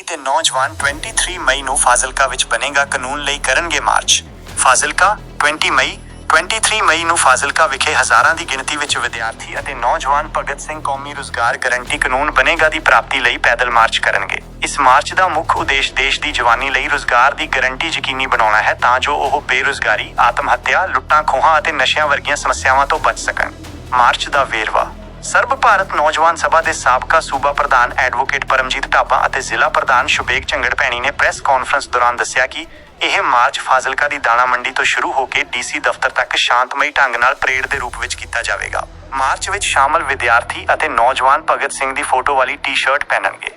ਵਿਦਿਆਰਥੀ ਤੇ ਨੌਜਵਾਨ 23 ਮਈ ਨੂੰ ਫਾਜ਼ਿਲਕਾ ਵਿੱਚ ਬਣੇਗਾ ਕਾਨੂੰਨ ਲਈ ਕਰਨਗੇ ਮਾਰਚ। ਫਾਜ਼ਿਲਕਾ 20 ਮਈ 23 ਮਈ ਨੂੰ ਫਾਜ਼ਿਲਕਾ ਵਿਖੇ ਹਜ਼ਾਰਾਂ ਦੀ ਗਿਣਤੀ ਵਿੱਚ ਵਿਦਿਆਰਥੀ ਅਤੇ ਨੌਜਵਾਨ ਭਗਤ ਸਿੰਘ ਕੌਮੀ ਰੁਜ਼ਗਾਰ ਗਰੰਟੀ ਕਾਨੂੰਨ ਬਣੇਗਾ ਦੀ ਪ੍ਰਾਪਤੀ ਲਈ ਪੈਦਲ ਮਾਰਚ ਕਰਨਗੇ। ਇਸ ਮਾਰਚ ਦਾ ਮੁੱਖ ਉਦੇਸ਼ ਦੇਸ਼ ਦੀ ਜਵਾਨੀ ਲਈ ਰੁਜ਼ਗਾਰ ਦੀ ਗਰੰਟੀ ਯਕੀਨੀ ਬਣਾਉਣਾ ਹੈ ਤਾਂ ਜੋ ਉਹ ਬੇਰੁਜ਼ਗਾਰੀ ਆਤਮ ਹੱਤਿਆ ਲੁੱਟਾਂ ਖੋਹਾਂ ਅਤੇ ਨਸ਼ਿਆਂ ਵਰਗੀਆਂ ਸਮੱਸਿਆਵਾਂ ਤੋਂ ਬਚ ਸਕਣ। ਮਾਰਚ ਦਾ ਵੇਰਵਾ ਸਰਬ ਭਾਰਤ ਨੌਜਵਾਨ ਸਭਾ ਦੇ ਸਾਬਕਾ ਸੂਬਾ ਪ੍ਰਧਾਨ ਐਡਵੋਕੇਟ ਪਰਮਜੀਤ ਢਾਬਾ ਅਤੇ ਜ਼ਿਲ੍ਹਾ ਪ੍ਰਧਾਨ ਸ਼ੁਬੇਗ ਝੰਗੜ ਭੈਣੀ ਨੇ ਪ੍ਰੈਸ ਕਾਨਫਰੰਸ ਦੌਰਾਨ ਦੱਸਿਆ ਕਿ ਇਹ ਮਾਰਚ ਫਾਜ਼ਿਲਕਾ ਦੀ ਦਾਣਾ ਮੰਡੀ ਤੋਂ ਸ਼ੁਰੂ ਹੋ ਕੇ ਡੀਸੀ ਦਫ਼ਤਰ ਤੱਕ ਸ਼ਾਂਤਮਈ ਢੰਗ ਨਾਲ ਪਰੇਡ ਦੇ ਰੂਪ ਵਿੱਚ ਕੀਤਾ ਜਾਵੇਗਾ। ਮਾਰਚ ਵਿੱਚ ਸ਼ਾਮਲ ਵਿਦਿਆਰਥੀ ਅਤੇ ਨੌਜਵਾਨ ਭਗਤ ਸਿੰਘ ਦੀ ਫੋਟੋ ਵਾਲੀ ਟੀ-ਸ਼ਰਟ ਪਹਿਨਣਗੇ।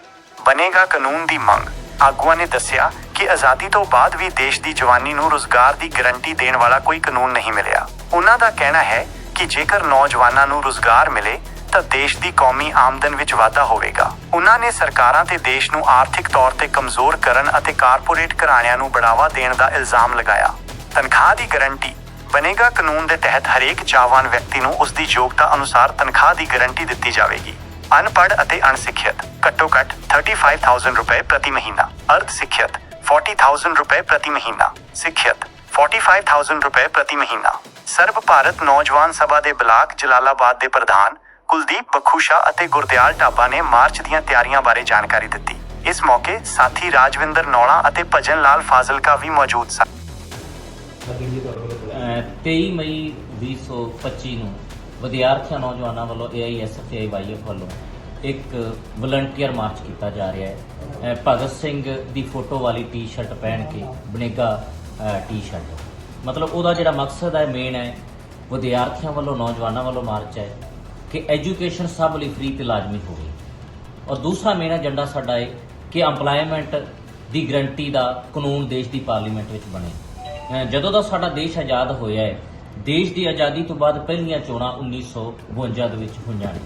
ਬਣੇਗਾ ਕਾਨੂੰਨ ਦੀ ਮੰਗ। ਆਗੂਆਂ ਨੇ ਦੱਸਿਆ ਕਿ ਆਜ਼ਾਦੀ ਤੋਂ ਬਾਅਦ ਵੀ ਦੇਸ਼ ਦੀ ਜਵਾਨੀ ਨੂੰ ਰੁਜ਼ਗਾਰ ਦੀ ਗਾਰੰਟੀ ਦੇਣ ਵਾਲਾ ਕੋਈ ਕਾਨੂੰਨ ਨਹੀਂ ਮਿਲਿਆ। ਉਹਨਾਂ ਦਾ ਕਹਿਣਾ ਹੈ ਕਿ ਜੇਕਰ ਨੌਜਵਾਨਾਂ ਨੂੰ ਰੁਜ਼ਗਾਰ ਮਿਲੇ ਤਾਂ ਦੇਸ਼ ਦੀ ਕੌਮੀ ਆਮਦਨ ਵਿੱਚ ਵਾਧਾ ਹੋਵੇਗਾ। ਉਹਨਾਂ ਨੇ ਸਰਕਾਰਾਂ ਤੇ ਦੇਸ਼ ਨੂੰ ਆਰਥਿਕ ਤੌਰ ਤੇ ਕਮਜ਼ੋਰ ਕਰਨ ਅਤੇ ਕਾਰਪੋਰੇਟ ਘਰਾਣਿਆਂ ਨੂੰ ਬੜਾਵਾ ਦੇਣ ਦਾ ਇਲਜ਼ਾਮ ਲਗਾਇਆ। ਤਨਖਾਹ ਦੀ ਗਰੰਟੀ ਬਣੇਗਾ ਕਾਨੂੰਨ ਦੇ ਤਹਿਤ ਹਰੇਕ ਚਾਹਵਾਨ ਵਿਅਕਤੀ ਨੂੰ ਉਸ ਦੀ ਯੋਗਤਾ ਅਨੁਸਾਰ ਤਨਖਾਹ ਦੀ ਗਰੰਟੀ ਦਿੱਤੀ ਜਾਵੇਗੀ। ਅਨਪੜ੍ਹ ਅਤੇ ਅਣਸਿੱਖਿਅਤ ਘੱਟੋ ਘੱਟ 35000 ਰੁਪਏ ਪ੍ਰਤੀ ਮਹੀਨਾ। ਅਰਧ ਸਿੱਖਿਅਤ 40000 ਰੁਪਏ ਪ੍ਰਤੀ ਮਹੀਨਾ। ਸਿੱਖਿਅਤ 45000 ਰੁਪਏ ਪ੍ਰਤੀ ਮਹੀਨਾ। ਸਰਬ ਭਾਰਤ ਨੌਜਵਾਨ ਸਭਾ ਦੇ ਬਲਾਕ ਜਲਾਲਾਬਾਦ ਦੇ ਪ੍ਰਧਾਨ ਕੁਲਦੀਪ ਬਖੂਸ਼ਾ ਅਤੇ ਗੁਰਦਿਆਲ ਢਾਬਾ ਨੇ ਮਾਰਚ ਦੀਆਂ ਤਿਆਰੀਆਂ ਬਾਰੇ ਜਾਣਕਾਰੀ ਦਿੱਤੀ। ਇਸ ਮੌਕੇ ਸਾਥੀ ਰਾਜਵਿੰਦਰ ਨੌਲਾ ਅਤੇ ਭਜਨ ਲਾਲ ਫਾਜ਼ਿਲਕਾ ਵੀ ਮੌਜੂਦ ਸਨ। ਅਹ 23 ਮਈ 2025 ਨੂੰ ਵਿਦਿਆਰਥੀਆਂ, ਨੌਜਵਾਨਾਂ ਵੱਲੋਂ AISF ਤੇ AYF ਵੱਲੋਂ ਇੱਕ ਵਲੰਟੀਅਰ ਮਾਰਚ ਕੀਤਾ ਜਾ ਰਿਹਾ ਹੈ। ਭਗਤ ਸਿੰਘ ਦੀ ਫੋਟੋ ਵਾਲੀ ਟੀ-ਸ਼ਰਟ ਪਹਿਨ ਕੇ ਬਨੇਗਾ ਟੀ-ਸ਼ਰਟ ਮਤਲਬ ਉਹਦਾ ਜਿਹੜਾ ਮਕਸਦ ਹੈ ਮੇਨ ਹੈ, ਵਿਦਿਆਰਥੀਆਂ ਵੱਲੋਂ, ਨੌਜਵਾਨਾਂ ਵੱਲੋਂ ਮਾਰਚ ਹੈ। ਕਿ ਐਜੂਕੇਸ਼ਨ ਸਭ ਲਈ ਫ੍ਰੀ ਤੇ ਲਾਜ਼ਮੀ ਹੋਵੇ ਔਰ ਦੂਸਰਾ ਮੇਨ ਏਜੰਡਾ ਸਾਡਾ ਹੈ ਕਿ ਐਮਪਲੋਇਮੈਂਟ ਦੀ ਗਰੰਟੀ ਦਾ ਕਾਨੂੰਨ ਦੇਸ਼ ਦੀ ਪਾਰਲੀਮੈਂਟ ਵਿੱਚ ਬਣੇ। ਜਦੋਂ ਦਾ ਸਾਡਾ ਦੇਸ਼ ਆਜ਼ਾਦ ਹੋਇਆ ਹੈ, ਦੇਸ਼ ਦੀ ਆਜ਼ਾਦੀ ਤੋਂ ਬਾਅਦ ਪਹਿਲੀਆਂ ਚੋਣਾਂ 1952 ਦੇ ਵਿੱਚ ਹੋਈਆਂ ਨੇ।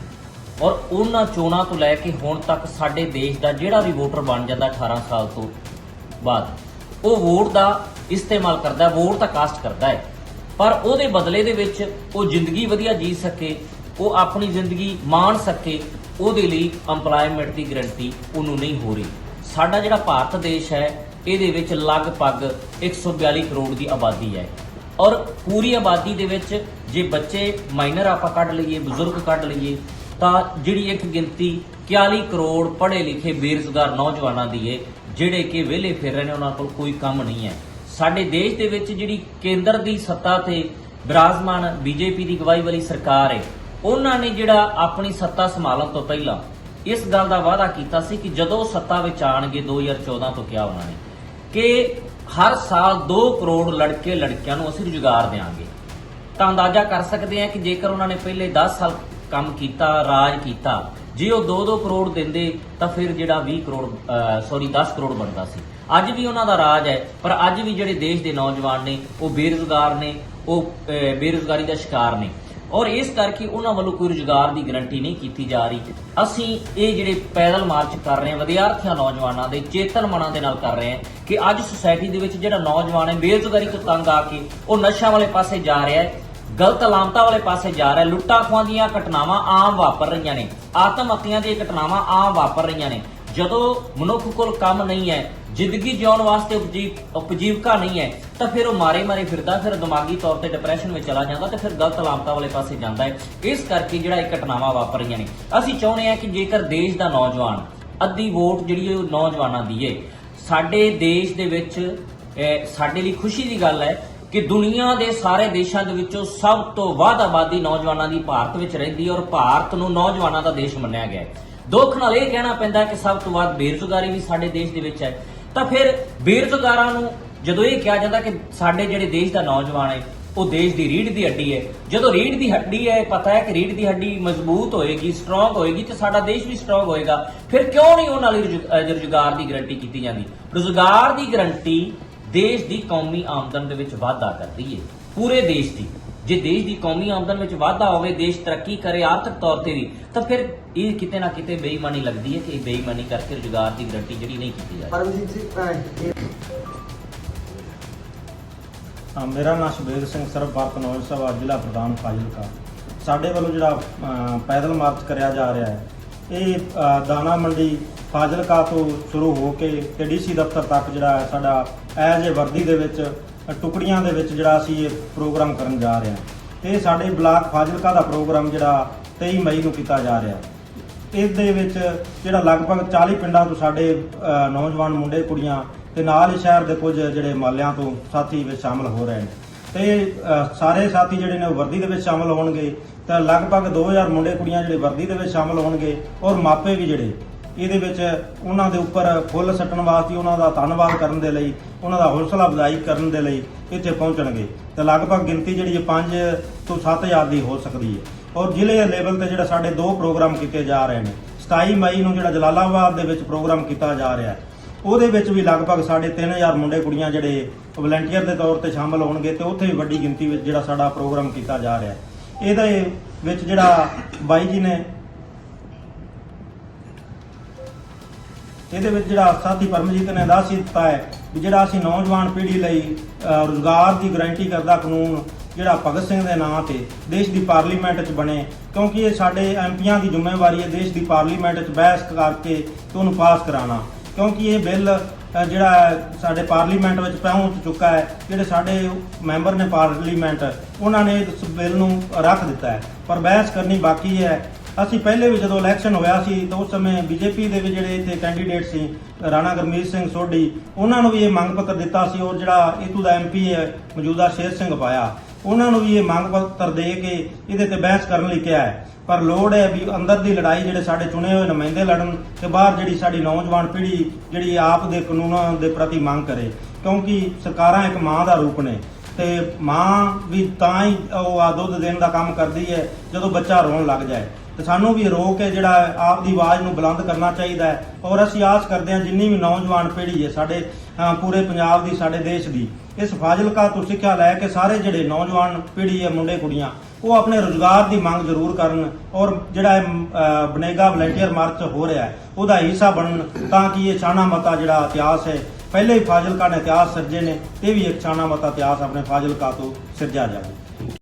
ਔਰ ਉਹਨਾਂ ਚੋਣਾਂ ਤੋਂ ਲੈ ਕੇ ਹੁਣ ਤੱਕ ਸਾਡੇ ਦੇਸ਼ ਦਾ ਜਿਹੜਾ ਵੀ ਵੋਟਰ ਬਣ ਜਾਂਦਾ 18 ਸਾਲ ਤੋਂ ਬਾਅਦ, ਉਹ ਵੋਟ ਦਾ ਇਸਤੇਮਾਲ ਕਰਦਾ ਵੋਟ ਤਾਂ ਕਾਸਟ ਕਰਦਾ ਹੈ। ਪਰ ਉਹਦੇ ਬਦਲੇ ਦੇ ਵਿੱਚ ਉਹ ਜ਼ਿੰਦਗੀ ਵਧੀਆ ਜੀ ਸਕੇ ਉਹ ਆਪਣੀ ਜ਼ਿੰਦਗੀ ਮਾਣ ਸਕੇ, ਉਹਦੇ ਲਈ EMPLOYMENT ਦੀ ਗਰੰਟੀ ਉਹਨੂੰ ਨਹੀਂ ਹੋ ਰਹੀ। ਸਾਡਾ ਜਿਹੜਾ ਭਾਰਤ ਦੇਸ਼ ਹੈ, ਇਹਦੇ ਵਿੱਚ ਲਗਭਗ 142 ਕਰੋੜ ਦੀ ਆਬਾਦੀ ਹੈ। ਔਰ ਪੂਰੀ ਆਬਾਦੀ ਦੇ ਵਿੱਚ ਜੇ ਬੱਚੇ ਮਾਈਨਰ ਆਪਾਂ ਕੱਢ ਲਈਏ, ਬਜ਼ੁਰਗ ਕੱਢ ਲਈਏ, ਤਾਂ ਜਿਹੜੀ ਇੱਕ ਗਿਣਤੀ 41 ਕਰੋੜ ਪੜ੍ਹੇ ਲਿਖੇ ਬੇਰੁਜ਼ਗਾਰ ਨੌਜਵਾਨਾਂ ਦੀ ਹੈ, ਜਿਹੜੇ ਕਿ ਵਿਹਲੇ ਫਿਰ ਰਹੇ ਨੇ, ਉਹਨਾਂ ਕੋਲ ਕੋਈ ਕੰਮ ਨਹੀਂ ਹੈ। ਸਾਡੇ ਦੇਸ਼ ਦੇ ਵਿੱਚ ਜਿਹੜੀ ਕੇਂਦਰ ਦੀ ਸੱਤਾ ਤੇ ਬਿਰਾਜਮਾਨ ਬੀਜੇਪੀ ਦੀ ਗਵਾਹੀ ਵਾਲੀ ਸਰਕਾਰ ਹੈ ਉਹਨਾਂ ਨੇ ਜਿਹੜਾ ਆਪਣੀ ਸੱਤਾ ਸੰਭਾਲਣ ਤੋਂ ਪਹਿਲਾਂ ਇਸ ਗੱਲ ਦਾ ਵਾਅਦਾ ਕੀਤਾ ਸੀ ਕਿ ਜਦੋਂ ਉਹ ਸੱਤਾ ਵਿੱਚ ਆਣਗੇ 2014 ਤੋਂ ਕਿਹਾ ਉਹਨਾਂ ਨੇ ਕਿ ਹਰ ਸਾਲ 2 ਕਰੋੜ ਲੜਕੇ ਲੜਕੀਆਂ ਨੂੰ ਅਸੀਂ ਰੁਜ਼ਗਾਰ ਦੇਵਾਂਗੇ ਤਾਂ ਅੰਦਾਜ਼ਾ ਕਰ ਸਕਦੇ ਹਾਂ ਕਿ ਜੇਕਰ ਉਹਨਾਂ ਨੇ ਪਹਿਲੇ 10 ਸਾਲ ਕੰਮ ਕੀਤਾ, ਰਾਜ ਕੀਤਾ, ਜੇ ਉਹ 2-2 ਕਰੋੜ ਦਿੰਦੇ ਤਾਂ ਫਿਰ ਜਿਹੜਾ 20 ਕਰੋੜ ਸੌਰੀ 10 ਕਰੋੜ ਬਣਦਾ ਸੀ। ਅੱਜ ਵੀ ਉਹਨਾਂ ਦਾ ਰਾਜ ਹੈ, ਪਰ ਅੱਜ ਵੀ ਜਿਹੜੇ ਦੇਸ਼ ਦੇ ਨੌਜਵਾਨ ਨੇ, ਉਹ ਬੇਰੁਜ਼ਗਾਰ ਨੇ, ਉਹ ਬੇਰੁਜ਼ਗਾਰੀ ਦਾ ਸ਼ਿਕਾਰ ਨੇ। ਔਰ ਇਸ ਕਰਕੇ ਉਹਨਾਂ ਵੱਲੋਂ ਕੋਈ ਰੁਜ਼ਗਾਰ ਦੀ ਗਰੰਟੀ ਨਹੀਂ ਕੀਤੀ ਜਾ ਰਹੀ। ਅਸੀਂ ਇਹ ਜਿਹੜੇ ਪੈਦਲ ਮਾਰਚ ਕਰ ਰਹੇ ਹਾਂ, ਵਿਦਿਆਰਥੀਆਂ, ਨੌਜਵਾਨਾਂ ਦੇ ਚੇਤਨ ਮਨਾਂ ਦੇ ਨਾਲ ਕਰ ਰਹੇ ਹਾਂ ਕਿ ਅੱਜ ਸੁਸਾਇਟੀ ਦੇ ਵਿੱਚ ਜਿਹੜਾ ਨੌਜਵਾਨ ਹੈ ਬੇਰੁਜ਼ਗਾਰੀ ਤੋਂ ਤੰਗ ਆ ਕੇ ਉਹ ਨਸ਼ਾ ਵਾਲੇ ਪਾਸੇ ਜਾ ਰਿਹਾ ਹੈ, ਗਲਤ ਲਾਮਤਾਂ ਵਾਲੇ ਪਾਸੇ ਜਾ ਰਿਹਾ ਹੈ, ਲੁੱਟਾਂ ਖੋਹਾਂ ਦੀਆਂ ਘਟਨਾਵਾਂ ਆਮ ਵਾਪਰ ਰਹੀਆਂ ਨੇ ਆਤਮ ਹੱਤਿਆਂ ਦੀਆਂ ਘਟਨਾਵਾਂ ਆਮ ਵਾਪਰ ਰਹੀਆਂ ਨੇ। ਜਦੋਂ ਮਨੁੱਖ ਕੋਲ ਕੰਮ ਨਹੀਂ ਹੈ, ਜ਼ਿੰਦਗੀ ਜਿਉਣ ਵਾਸਤੇ ਉਪਜੀਵ, ਉਪਜੀਵਕਾ ਨਹੀਂ ਹੈ, ਤਾਂ ਫਿਰ ਉਹ ਮਾਰੇ ਮਾਰੇ ਫਿਰਦਾ, ਫਿਰ ਦਿਮਾਗੀ ਤੌਰ ਤੇ ਡਿਪਰੈਸ਼ਨ ਵਿੱਚ ਚਲਾ ਜਾਂਦਾ ਤੇ ਫਿਰ ਗਲਤ ਲਾਮਤਾਂ ਵਾਲੇ ਪਾਸੇ ਜਾਂਦਾ ਹੈ। ਇਸ ਕਰਕੇ ਜਿਹੜਾ ਇਹ ਘਟਨਾਵਾਂ ਵਾਪਰ ਰਹੀਆਂ ਨੇ। ਅਸੀਂ ਚਾਹੁੰਦੇ ਹਾਂ ਕਿ ਜੇਕਰ ਦੇਸ਼ ਦਾ ਨੌਜਵਾਨ ਅੱਧੀ ਵੋਟ ਜਿਹੜੀ ਉਹ ਨੌਜਵਾਨਾਂ ਦੀ ਹੈ। ਸਾਡੇ ਦੇਸ਼ ਦੇ ਵਿੱਚ ਸਾਡੇ ਲਈ ਖੁਸ਼ੀ ਦੀ ਗੱਲ ਹੈ ਕਿ ਦੁਨੀਆ ਦੇ ਸਾਰੇ ਦੇਸ਼ਾਂ ਦੇ ਵਿੱਚੋਂ ਸਭ ਤੋਂ ਵੱਧ ਆਬਾਦੀ ਨੌਜਵਾਨਾਂ ਦੀ ਭਾਰਤ ਵਿੱਚ ਰਹਿੰਦੀ ਹੈ ਔਰ ਭਾਰਤ ਨੂੰ ਨੌਜਵਾਨਾਂ ਦਾ ਦੇਸ਼ ਮੰਨਿਆ ਗਿਆ ਹੈ। ਦੁੱਖ ਨਾਲ ਇਹ ਕਹਿਣਾ ਪੈਂਦਾ ਕਿ ਸਭ ਤੋਂ ਵੱਧ ਬੇਰੁਜ਼ਗਾਰੀ ਵੀ ਸਾਡੇ ਦੇਸ਼ ਦੇ ਵਿੱਚ ਹੈ। ਤਾਂ ਫਿਰ ਬੇਰੁਜ਼ਗਾਰਾਂ ਨੂੰ ਜਦੋਂ ਇਹ ਕਿਹਾ ਜਾਂਦਾ ਕਿ ਸਾਡੇ ਜਿਹੜੇ ਦੇਸ਼ ਦਾ ਨੌਜਵਾਨ ਹੈ, ਉਹ ਦੇਸ਼ ਦੀ ਰੀੜ ਦੀ ਹੱਡੀ ਹੈ। ਜਦੋਂ ਰੀੜ ਦੀ ਹੱਡੀ ਹੈ, ਪਤਾ ਹੈ ਕਿ ਰੀੜ ਦੀ ਹੱਡੀ ਮਜ਼ਬੂਤ ਹੋਏਗੀ ਸਟਰੋਂਗ ਹੋਏਗੀ ਤੇ ਸਾਡਾ ਦੇਸ਼ ਵੀ ਸਟਰੋਂਗ ਹੋਏਗਾ। ਫਿਰ ਕਿਉਂ ਨਹੀਂ ਉਹਨਾਂ ਲਈ ਰੁਜ਼- ਰੁਜ਼ਗਾਰ ਦੀ ਗਾਰੰਟੀ ਕੀਤੀ ਜਾਂਦੀ? ਰੁਜ਼ਗਾਰ ਦੀ ਗਾਰੰਟੀ ਦੇਸ਼ ਦੀ ਕੌਮੀ ਆਮਦਨ ਦੇ ਵਿੱਚ ਵਾਧਾ ਕਰਦੀ ਹੈ। ਪੂਰੇ ਦੇਸ਼ ਦੀ। ਜੇ ਦੇਸ਼ ਦੀ ਕੌਮੀ ਆਮਦਨ ਵਿੱਚ ਵਾਧਾ ਹੋਵੇ ਦੇਸ਼ ਤਰੱਕੀ ਕਰੇ ਆਰਥਿਕ ਤੌਰ ਤੇ ਵੀ ਤਾਂ ਫਿਰ ਇਹ ਕਿਤੇ ਨਾ ਕਿਤੇ ਬੇਈਮਾਨੀ ਲੱਗਦੀ ਹੈ ਕਿ ਇਹ ਬੇਈਮਾਨੀ ਕਰਕੇ ਰੁਜ਼ਗਾਰ ਦੀ ਗਾਰੰਟੀ ਜਿਹੜੀ ਨਹੀਂ ਕੀਤੀ ਜਾਂਦੀ ਪਰਮਜੀਤ ਇਹ ਹਾਂ, ਮੇਰਾ ਨਾਮ ਸ਼ਬੇਗ ਸਿੰਘ ਸਰਬ ਭਾਰਤ ਨੌਜਵਾਨ ਸਭਾ ਜ਼ਿਲ੍ਹਾ ਪ੍ਰਧਾਨ ਫਾਜ਼ਿਲਕਾ। ਸਾਡੇ ਵੱਲੋਂ ਜਿਹੜਾ ਪੈਦਲ ਮਾਰਚ ਕਰਿਆ ਜਾ ਰਿਹਾ ਹੈ ਇਹ ਦਾਣਾ ਮੰਡੀ ਫਾਜ਼ਿਲਕਾ ਤੋਂ ਸ਼ੁਰੂ ਹੋ ਕੇ ਤੇ ਡੀਸੀ ਦਫ਼ਤਰ ਤੱਕ ਜਿਹੜਾ ਹੈ ਸਾਡਾ ਐਜ਼ ਏ ਵਰਦੀ ਦੇ ਵਿੱਚ ਟੁਕੜੀਆਂ ਦੇ ਵਿੱਚ ਜਿਹੜਾ ਅਸੀਂ ਇਹ ਪ੍ਰੋਗਰਾਮ ਕਰਨ ਜਾ ਰਹੇ ਹਾਂ। ਤੇ ਸਾਡੇ ਬਲਾਕ ਫਾਜ਼ਿਲਕਾ ਦਾ ਪ੍ਰੋਗਰਾਮ ਜਿਹੜਾ 23 ਮਈ ਨੂੰ ਕੀਤਾ ਜਾ ਰਿਹਾ। ਇਸ ਦੇ ਵਿੱਚ ਜਿਹੜਾ ਲਗਭਗ 40 ਪਿੰਡਾਂ ਤੋਂ ਸਾਡੇ ਨੌਜਵਾਨ ਮੁੰਡੇ, ਕੁੜੀਆਂ ਤੇ ਨਾਲ ਹੀ ਸ਼ਹਿਰ ਦੇ ਕੁਝ ਜਿਹੜੇ ਮਾਲਿਆਂ ਤੋਂ ਸਾਥੀ ਵਿੱਚ ਸ਼ਾਮਲ ਹੋ ਰਹੇ ਨੇ। ਤੇ ਸਾਰੇ ਸਾਥੀ ਜਿਹੜੇ ਨੇ ਉਹ ਵਰਦੀ ਦੇ ਵਿੱਚ ਸ਼ਾਮਲ ਹੋਣਗੇ। ਤਾਂ ਲਗਭਗ 2000 ਮੁੰਡੇ, ਕੁੜੀਆਂ ਜਿਹੜੇ ਵਰਦੀ ਦੇ ਵਿੱਚ ਸ਼ਾਮਲ ਹੋਣਗੇ ਔਰ ਮਾਪੇ ਵੀ ਜਿਹੜੇ ਇਹਦੇ ਵਿੱਚ ਉਹਨਾਂ ਦੇ ਉੱਪਰ ਫੁੱਲ ਸੱਟਣ ਵਾਸਤੇ ਉਹਨਾਂ ਦਾ ਧੰਨਵਾਦ ਕਰਨ ਦੇ ਲਈ, ਉਹਨਾਂ ਦਾ ਹੌਸਲਾ ਅਫਜ਼ਾਈ ਕਰਨ ਦੇ ਲਈ ਇੱਥੇ ਪਹੁੰਚਣਗੇ। ਤੇ ਲਗਭਗ ਗਿਣਤੀ ਜਿਹੜੀ ਹੈ 5 ਤੋਂ 7000 ਦੀ ਹੋ ਸਕਦੀ ਹੈ। ਔਰ ਜ਼ਿਲ੍ਹੇ ਲੈਵਲ ਤੇ ਜਿਹੜਾ ਸਾਡੇ ਦੋ ਪ੍ਰੋਗਰਾਮ ਕੀਤੇ ਜਾ ਰਹੇ ਨੇ 27 ਮਈ ਨੂੰ ਜਿਹੜਾ ਜਲਾਲਾਬਾਦ ਦੇ ਵਿੱਚ ਪ੍ਰੋਗਰਾਮ ਕੀਤਾ ਜਾ ਰਿਹਾ ਹੈ। ਉਹਦੇ ਵਿੱਚ ਵੀ ਲਗਭਗ ਸਾਡੇ 3000 ਮੁੰਡੇ ਕੁੜੀਆਂ ਜਿਹੜੇ ਵਲੰਟੀਅਰ ਦੇ ਤੌਰ ਤੇ ਸ਼ਾਮਲ ਹੋਣਗੇ ਤੇ ਉੱਥੇ ਵੀ ਵੱਡੀ ਗਿਣਤੀ ਵਿੱਚ ਜਿਹੜਾ ਸਾਡਾ ਪ੍ਰੋਗਰਾਮ ਕੀਤਾ ਜਾ ਰਿਹਾ ਹੈ। ਇਹਦੇ ਵਿੱਚ ਜਿਹੜਾ ਬਾਈ ਜੀ ਨੇ ਇਹਦੇ ਵਿੱਚ ਜਿਹੜਾ ਸਾਥੀ ਪਰਮਜੀਤ ਨੇ ਦੱਸ ਹੀ ਦਿੱਤਾ ਹੈ ਵੀ ਜਿਹੜਾ ਅਸੀਂ ਨੌਜਵਾਨ ਪੀੜ੍ਹੀ ਲਈ ਅ, ਰੁਜ਼ਗਾਰ ਦੀ ਗਾਰੰਟੀ ਕਰਦਾ ਕਾਨੂੰਨ ਜਿਹੜਾ ਭਗਤ ਸਿੰਘ ਦੇ ਨਾਂ ਤੇ ਦੇਸ਼ ਦੀ ਪਾਰਲੀਮੈਂਟ 'ਚ ਬਣੇ ਕਿਉਂਕਿ ਇਹ ਸਾਡੇ ਐਮਪੀਆਂ ਦੀ ਜ਼ਿੰਮੇਵਾਰੀ ਹੈ ਦੇਸ਼ ਦੀ ਪਾਰਲੀਮੈਂਟ 'ਚ ਬਹਿਸ ਕਰਕੇ ਤੇ ਉਹਨੂੰ ਪਾਸ ਕਰਾਉਣਾ। ਕਿਉਂਕਿ ਇਹ ਬਿੱਲ ਜਿਹੜਾ ਸਾਡੇ ਪਾਰਲੀਮੈਂਟ ਵਿੱਚ ਪਹੁੰਚ ਚੁੱਕਾ ਹੈ ਜਿਹੜੇ ਸਾਡੇ ਮੈਂਬਰ ਨੇ ਪਾਰਲੀਮੈਂਟ ਉਹਨਾਂ ਨੇ ਇਸ ਬਿੱਲ ਨੂੰ ਰੱਖ ਦਿੱਤਾ ਹੈ। ਪਰ ਬਹਿਸ ਕਰਨੀ ਬਾਕੀ ਹੈ ਅਸੀਂ ਪਹਿਲੇ ਵੀ ਜਦੋਂ ਇਲੈਕਸ਼ਨ ਹੋਇਆ ਸੀ, ਤਾਂ ਉਸ ਸਮੇਂ ਬੀਜੇਪੀ ਦੇ ਵੀ ਜਿਹੜੇ ਇੱਥੇ ਕੈਂਡੀਡੇਟ ਸੀ, ਰਾਣਾ ਗੁਰਮੀਤ ਸਿੰਘ ਸੋਢੀ, ਉਹਨਾਂ ਨੂੰ ਵੀ ਇਹ ਮੰਗ ਪੱਤਰ ਦਿੱਤਾ ਸੀ, ਔਰ ਜਿਹੜਾ ਇਤੂ ਦਾ ਐਮਪੀ ਹੈ, ਮੌਜੂਦਾ ਸ਼ੇਰ ਸਿੰਘ ਪਾਇਆ, ਉਹਨਾਂ ਨੂੰ ਵੀ ਇਹ ਮੰਗ ਪੱਤਰ ਦੇ ਕੇ ਇਹਦੇ ਤੇ ਬਹਿਸ ਕਰਨ ਲਈ ਕਿਹਾ ਹੈ। ਪਰ ਲੋੜ ਹੈ ਵੀ ਅੰਦਰ ਦੀ ਲੜਾਈ ਜਿਹੜੇ ਸਾਡੇ ਚੁਣੇ ਹੋਏ ਨੁਮਾਇੰਦੇ ਲੜਨ ਤੇ ਬਾਹਰ ਜਿਹੜੀ ਸਾਡੀ ਨੌਜਵਾਨ ਪੀੜ੍ਹੀ, ਜਿਹੜੀ ਆਪ ਦੇ ਕਾਨੂੰਨਾਂ ਦੇ ਪ੍ਰਤੀ ਮੰਗ ਕਰੇ, ਕਿਉਂਕਿ ਸਰਕਾਰਾਂ ਇੱਕ ਮਾਂ ਦਾ ਰੂਪ ਨੇ ਤੇ ਮਾਂ ਵੀ ਤਾਂ ਹੀ ਉਹ ਆ ਦੁੱਧ ਦੇਣ ਦਾ ਕੰਮ ਕਰਦੀ ਹੈ ਜਦੋਂ ਬੱਚਾ ਰੋਣ ਲੱਗ ਜਾਏ। ਤੇ ਸਾਨੂੰ ਵੀ ਰੋਕ ਕੇ ਜਿਹੜਾ ਆਪ ਦੀ ਆਵਾਜ਼ ਨੂੰ ਬੁਲੰਦ ਕਰਨਾ ਚਾਹੀਦਾ ਹੈ। ਔਰ ਅਸੀਂ ਆਸ ਕਰਦੇ ਹਾਂ ਜਿੰਨੀ ਵੀ ਨੌਜਵਾਨ ਪੀੜ੍ਹੀ ਹੈ ਸਾਡੇ ਪੂਰੇ ਪੰਜਾਬ ਦੀ ਸਾਡੇ ਦੇਸ਼ ਦੀ ਇਸ ਫਾਜ਼ਿਲਕਾ ਤੋਂ ਸਿੱਖਿਆ ਲੈ ਕੇ ਸਾਰੇ ਜਿਹੜੇ ਨੌਜਵਾਨ ਪੀੜ੍ਹੀ ਹੈ ਮੁੰਡੇ ਕੁੜੀਆਂ ਉਹ ਆਪਣੇ ਰੋਜ਼ਗਾਰ ਦੀ ਮੰਗ ਜ਼ਰੂਰ ਕਰਨ ਔਰ ਜਿਹੜਾ ਇਹ, ਬਨੇਗਾ ਵਲੰਟੀਅਰ ਮਾਰਚ ਹੋ ਰਿਹਾ ਹੈ ਉਹਦਾ ਹਿੱਸਾ ਬਣਨ ਤਾਂ ਕਿ ਇਹ ਛਾਣਾ ਮਤਾ ਜਿਹੜਾ ਇਤਿਹਾਸ ਹੈ ਪਹਿਲੇ ਹੀ ਫਾਜ਼ਿਲਕਾ ਨੇ ਇਤਿਹਾਸ ਸਿਰਜੇ ਨੇ ਤੇ ਵੀ ਇੱਕ ਛਾਣਾ ਮਤਾ ਇਤਿਹਾਸ ਆਪਣੇ ਫਾਜ਼ਿਲਕਾ ਤੋਂ ਸਿਰਜਿਆ ਜਾਵੇ।